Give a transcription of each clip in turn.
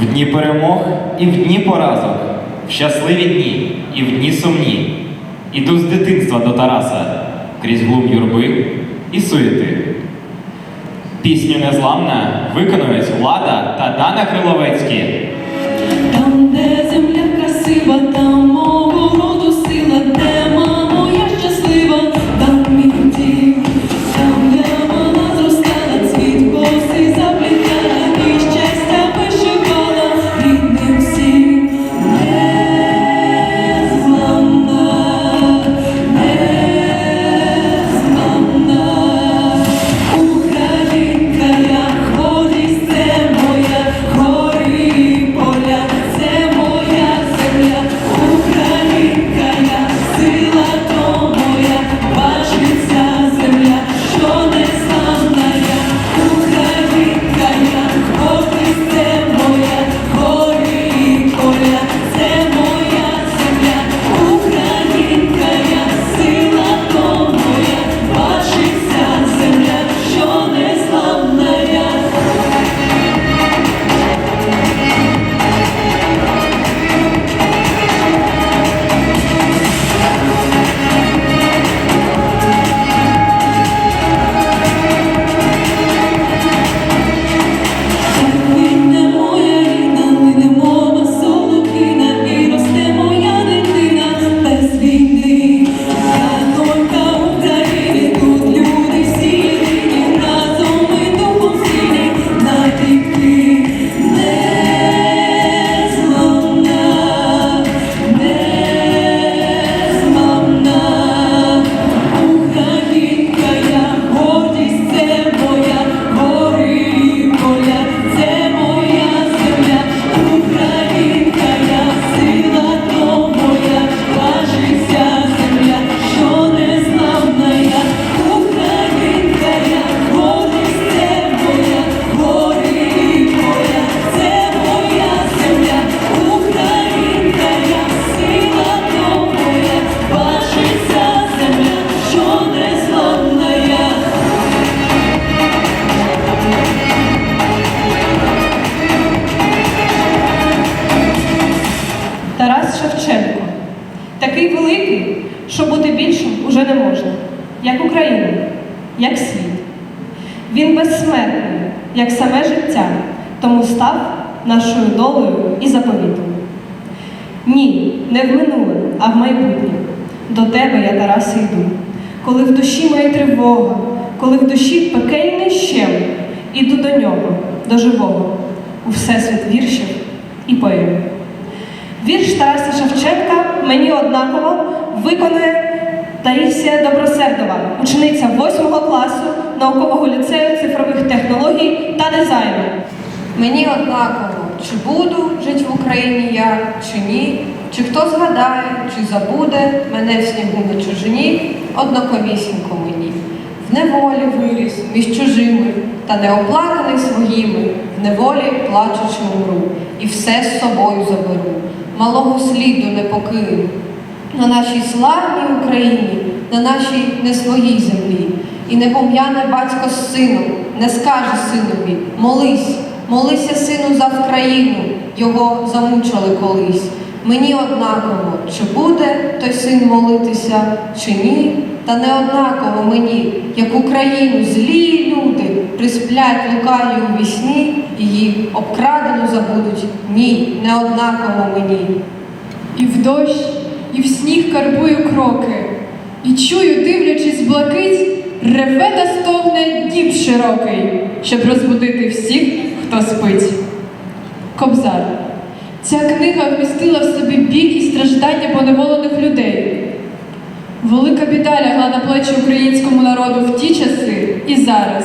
В дні перемог і в дні поразок, в щасливі дні і в дні сумні. Іду з дитинства до Тараса, крізь глум юрби і суєти. Пісню незламна виконують Влада та Дана Криловецькі. Як саме життя, тому став нашою долею і заповітом. Ні, не в минуле, а в майбутнє. До тебе я, Тарасе, йду. Коли в душі моя тривога, коли в душі пекельний щем, іду до нього, до живого, у всесвіт віршів і поем. Вірш Тараса Шевченка мені однаково виконує Таїсія Добросердова, учениця 8 класу наукового ліцею цифрових технологій та дизайну. Мені однаково, чи буду жити в Україні я, чи ні, чи хто згадає, чи забуде мене в снігу на чужині, однаковісінько мені. В неволі виріс між чужими, та неоплаканий своїми, в неволі плачучи умру, і все з собою заберу, малого сліду не покину. На нашій славній Україні, на нашій не своїй землі, і не пом'яне батько з сином, не скаже синові, молись, молися, сину, за Вкраїну, його замучили колись. Мені однаково, чи буде той син молитися, чи ні, та не однаково мені, як Україну злі люди присплять лукаю у вісні, її обкрадену забудуть. Ні, не однаково мені. І в дощ, і в сніг карбую кроки, і чую, дивлячись блакить, реве та стогне діб широкий, щоб розбудити всіх, хто спить. Кобзар. Ця книга вмістила в собі біль і страждання поневолених людей. Велика біда лягла на плечі українському народу в ті часи і зараз.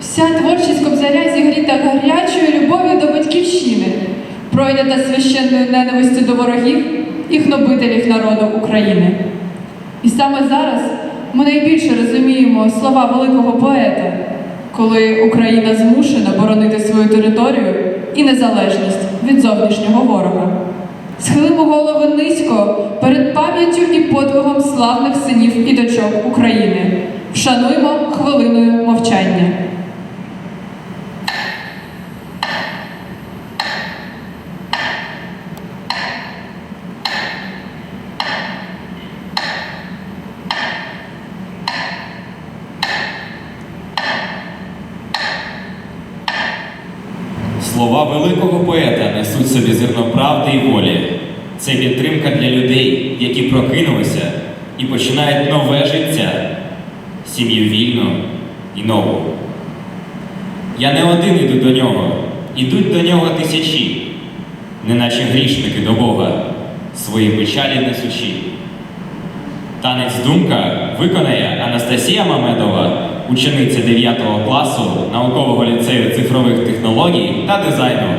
Вся творчість кобзаря зігріта гарячою любов'ю до батьківщини, пройнята священною ненавистю до ворогів і гнобителів народу України. І саме зараз ми найбільше розуміємо слова великого поета, коли Україна змушена боронити свою територію і незалежність від зовнішнього ворога. Схилимо голови низько перед пам'яттю і подвигом славних синів і дочок України. Вшануймо хвилиною мовчання. Слова великого поета несуть собі зерно правди і волі. Це підтримка для людей, які прокинулися і починають нове життя, сім'ю вільну і нову. Я не один іду до нього, ідуть до нього тисячі, неначе грішники до Бога, свої печалі несучі. Танець думка виконає Анастасія Мамедова, учениця 9 класу наукового ліцею цифрових технологій та дизайну.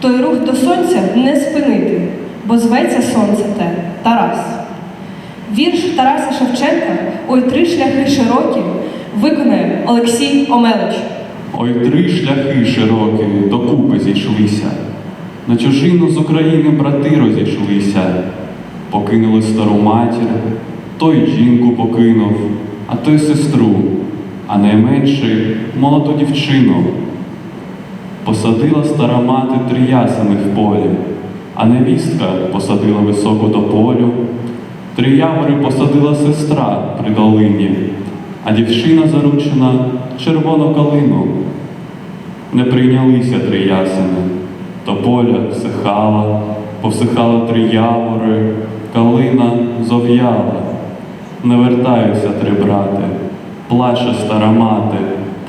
Той рух до сонця не спинити, бо зветься сонце те Тарас. Вірш Тараса Шевченка Ой три шляхи широкі виконає Олексій Омелич. Ой, три шляхи широкі докупи зійшлися. На чужину з України брати розійшлися, покинули стару матір, той жінку покинув, а той сестру, а найменший молоду дівчину. Посадила стара мати три ясени в полі, а невістка посадила високу до полю. Три явори посадила сестра при долині, а дівчина заручена червону калину. Не прийнялися три ясени, то поля всихала, повсихала три явори, калина зов'яла. Не вертаються три брати, плаче стара мати,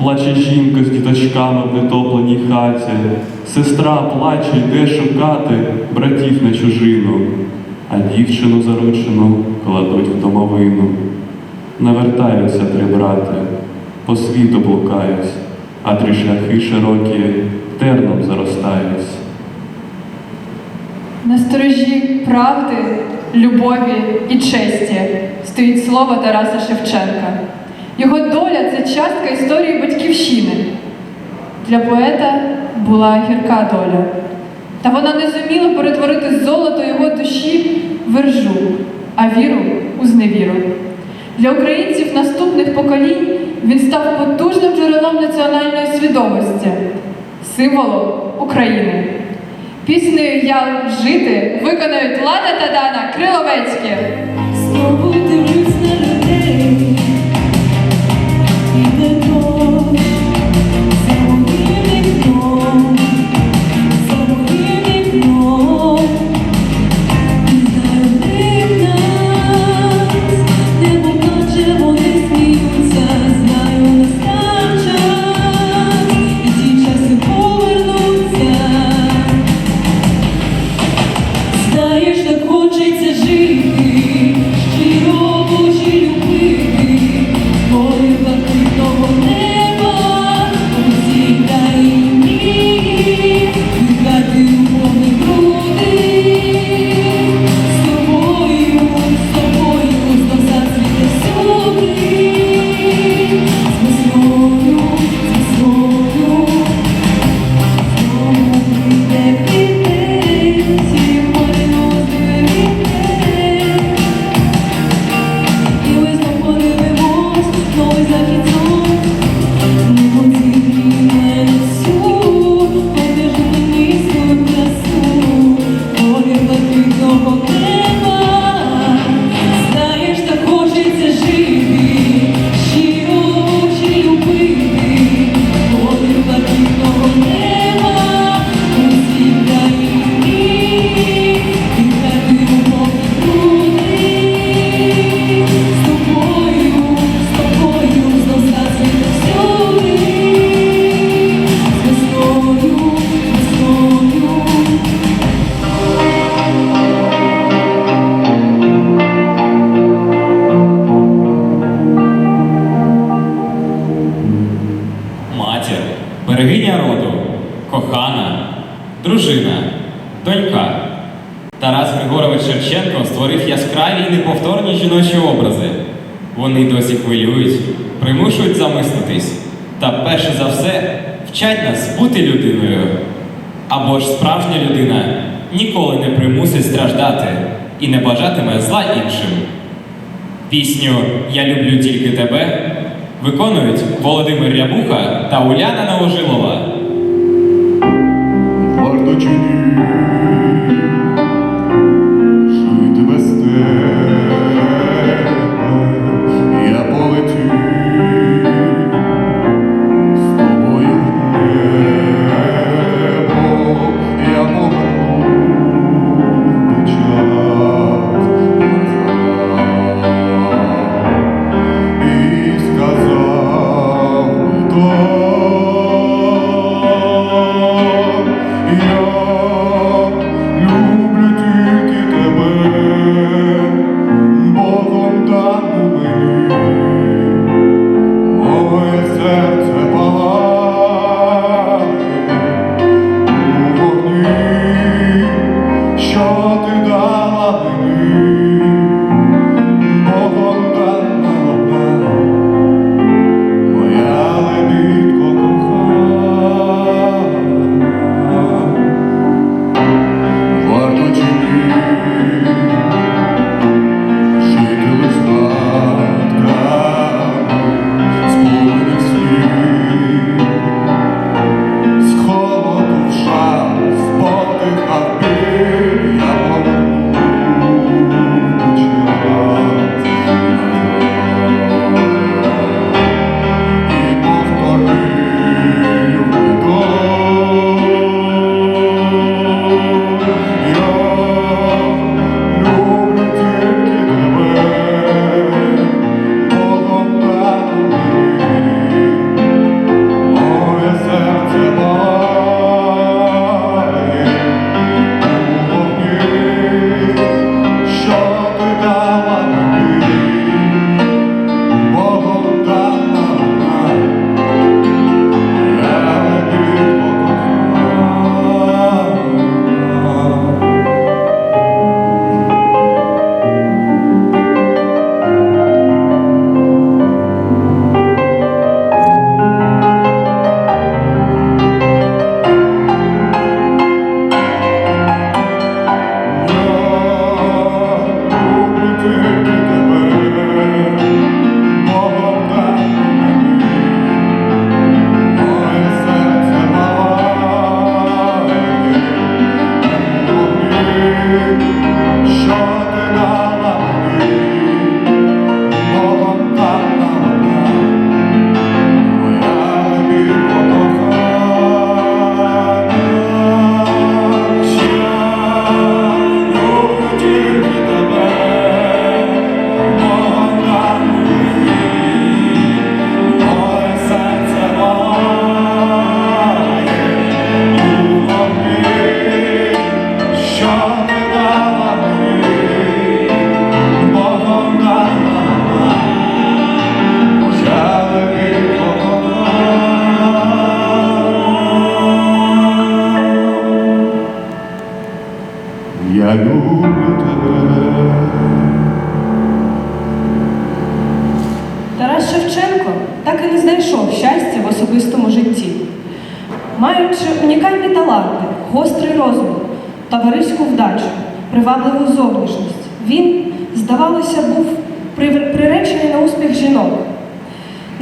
плаче жінка з діточками в нетопленій хаті, сестра плаче, йде шукати братів на чужину, а дівчину заручену кладуть в домовину. Не вертаються три брати, по світу блукають, а три шляхи широкі терном заростають. На сторожі правди, любові і честі стоїть слово Тараса Шевченка. Його доля це частка історії батьківщини. Для поета була гірка доля. Та вона не зуміла перетворити золото його душі вержу, а віру у зневіру. Для українців наступних поколінь він став потужним джерелом національної свідомості, символом України. Піснею Я жити виконають Лада та Дана Криловецькі. Та перше за все вчать нас бути людиною. Або ж справжня людина ніколи не примусить страждати і не бажатиме зла іншим. Пісню Я люблю тільки тебе виконують Володимир Рябуха та Уляна Новожилова.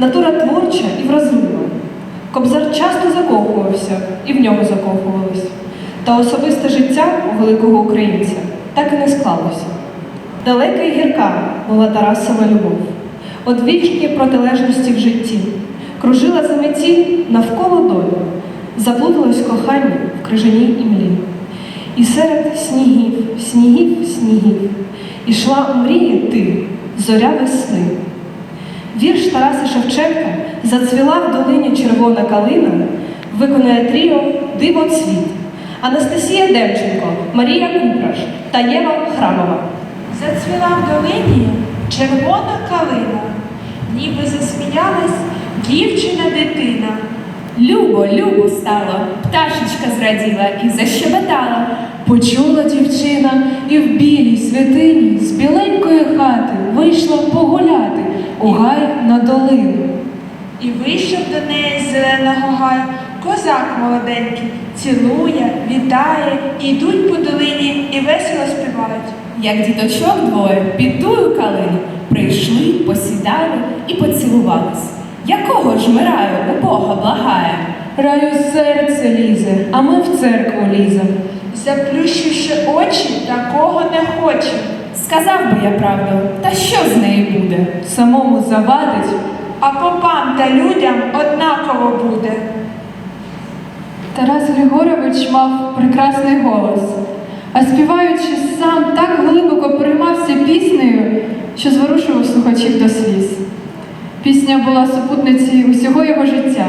Натура творча і вразлива. Кобзар часто закохувався і в нього закохувались. Та особисте життя у великого українця так і не склалося. Далека й гірка була Тарасова любов, одвічні протилежності в житті, кружила за меті навколо долі, заплуталось кохання в крижаній імлі. І серед снігів, снігів, снігів, ішла у мрії ти, зоря весни. Вірш Тараса Шевченка Зацвіла в долині червона калина виконує тріо Диво цвіт. Анастасія Демченко, Марія Купраш та Єва Храмова. Зацвіла в долині червона калина, ніби засміялась дівчина дитина. Любо, любо стало, пташечка зраділа і защебетала. Почула дівчина і в білій святині з біленької хати вийшла погуляти у гай на долину. І вийшов до неї з зеленого гаю козак молоденький, цілує, вітає, і йдуть по долині і весело співають. Як діточок двоє під тую калину прийшли, посідали і поцілувались. Якого ж ми раю у Бога благає? Раю серце лізе, а ми в церкву лізем. Заплющивши очі, такого не хоче. Сказав би я правду, та що з неї буде? Самому завадить. А попам та людям однаково буде. Тарас Григорович мав прекрасний голос, а співаючи сам так глибоко переймався піснею, що зворушував слухачів до сліз. Пісня була супутницею усього його життя,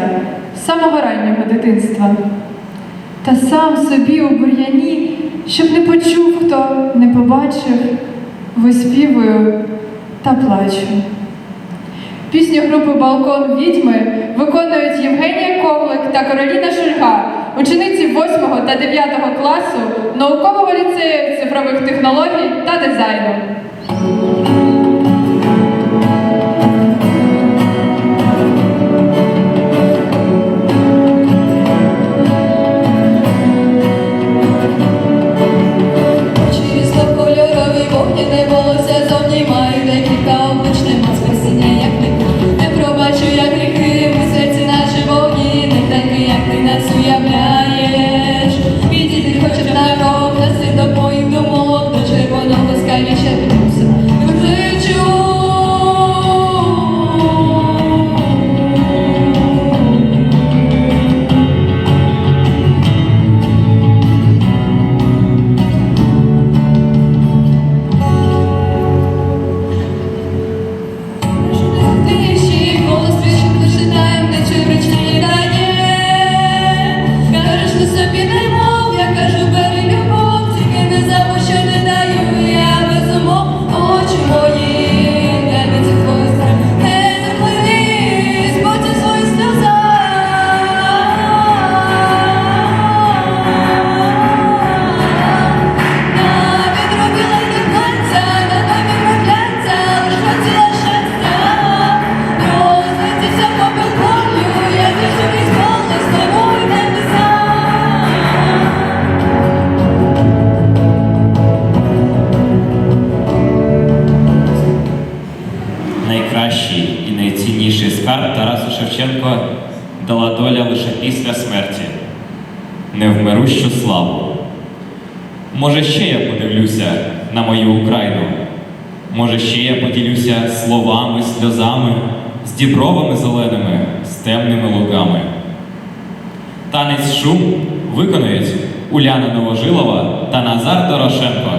самого раннього дитинства. Та сам собі у бур'яні, щоб не почув хто, не побачив, виспівую та плачу. Пісню групи Балкон відьми виконують Євгенія Ковлик та Кароліна Шульга, учениці 8 та 9 класу наукового ліцею цифрових технологій та дизайну. Може, ще я поділюся словами, сльозами, з дібровими зеленими, з темними луками. Танець шум виконують Уляна Новожилова та Назар Дорошенко.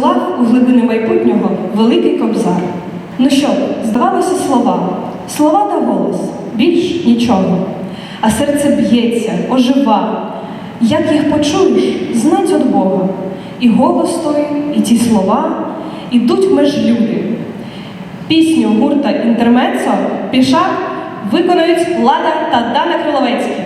посилав у глибини майбутнього великий кобзар. Ну що, здавалося слова, слова та голос, більш нічого. А серце б'ється, ожива. Як їх почуєш, знать от Бога. І голос той, і ті слова ідуть меж люди. Пісню гурта інтермецо пішак виконують Лада та Дана Криловецькі.